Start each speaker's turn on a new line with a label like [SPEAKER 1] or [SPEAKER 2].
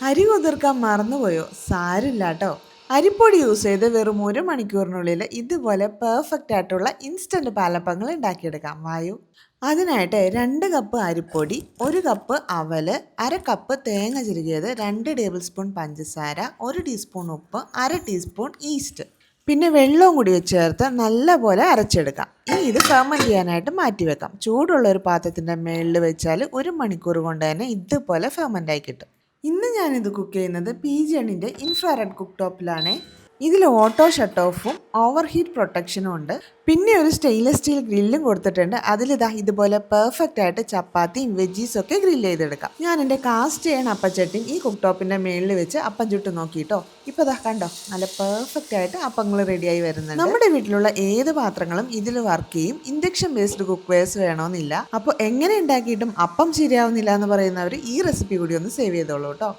[SPEAKER 1] അരി കുതിർക്കാൻ മറന്നുപോയോ? സാരില്ല കേട്ടോ അരിപ്പൊടി യൂസ് ചെയ്ത് വെറും ഒരു മണിക്കൂറിനുള്ളിൽ ഇതുപോലെ പെർഫെക്റ്റ് ആയിട്ടുള്ള ഇൻസ്റ്റന്റ് പാലപ്പങ്ങൾ ഉണ്ടാക്കിയെടുക്കാം. വായു. അതിനായിട്ട് രണ്ട് കപ്പ് അരിപ്പൊടി ഒരു കപ്പ് അവൽ അര കപ്പ് തേങ്ങ ചിരുകിയത് രണ്ട് ടേബിൾ സ്പൂൺ പഞ്ചസാര ഒരു ടീസ്പൂൺ ഉപ്പ് അര ടീസ്പൂൺ ഈസ്റ്റ് പിന്നെ വെള്ളവും കൂടി ചേർത്ത് നല്ലപോലെ അരച്ചെടുക്കാം. ഇനി ഇത് ഫെർമെന്റ് ചെയ്യാനായിട്ട് മാറ്റി വെക്കാം ചൂടുള്ള ഒരു പാത്രത്തിന്റെ മേളിൽ വെച്ചാൽ ഒരു മണിക്കൂർ കൊണ്ട് തന്നെ ഇതുപോലെ ഫെർമെന്റ് ആയി കിട്ടും. ഇന്ന് ഞാനിത് കുക്ക് ചെയ്യുന്നത് പി ജി എണ്ണിന്റെ ഇൻഫ്രാറെഡ് കുക്ക് ടോപ്പിലാണ് ഇതിൽ ഓട്ടോ ഷട്ട് ഓഫും ഓവർ ഹീറ്റ് പ്രൊട്ടക്ഷനും ഉണ്ട്. പിന്നെ ഒരു സ്റ്റെയിൻലെസ് സ്റ്റീൽ ഗ്രില്ലും കൊടുത്തിട്ടുണ്ട്. അതിലിതാ ഇതുപോലെ പെർഫെക്റ്റ് ആയിട്ട് ചപ്പാത്തിയും വെജീസും ഒക്കെ ഗ്രില്ല് ചെയ്തെടുക്കാം. ഞാൻ എന്റെ കാസ്റ്റ് ചെയ്യണ അപ്പച്ചട്ടിയും ഈ കുക്ക് ടോപ്പിന്റെ മേളിൽ വെച്ച് അപ്പം ചുട്ട് നോക്കിയിട്ടോ ഇപ്പോൾ ഇതാ കണ്ടോ? നല്ല പെർഫെക്റ്റ് ആയിട്ട് അപ്പങ്ങൾ റെഡിയായി വരുന്നുണ്ട്. നമ്മുടെ വീട്ടിലുള്ള ഏത് പാത്രങ്ങളും ഇതിൽ വർക്ക് ചെയ്യും. ഇൻഡക്ഷൻ ബേസ്ഡ് കുക്ക് വെയർസ് വേണമെന്നില്ല അപ്പോൾ എങ്ങനെ ഉണ്ടാക്കിയിട്ടും അപ്പം ശരിയാവുന്നില്ല എന്ന് പറയുന്നവർ ഈ റെസിപ്പി കൂടി ഒന്ന് സേവ് ചെയ്തോളൂ കേട്ടോ.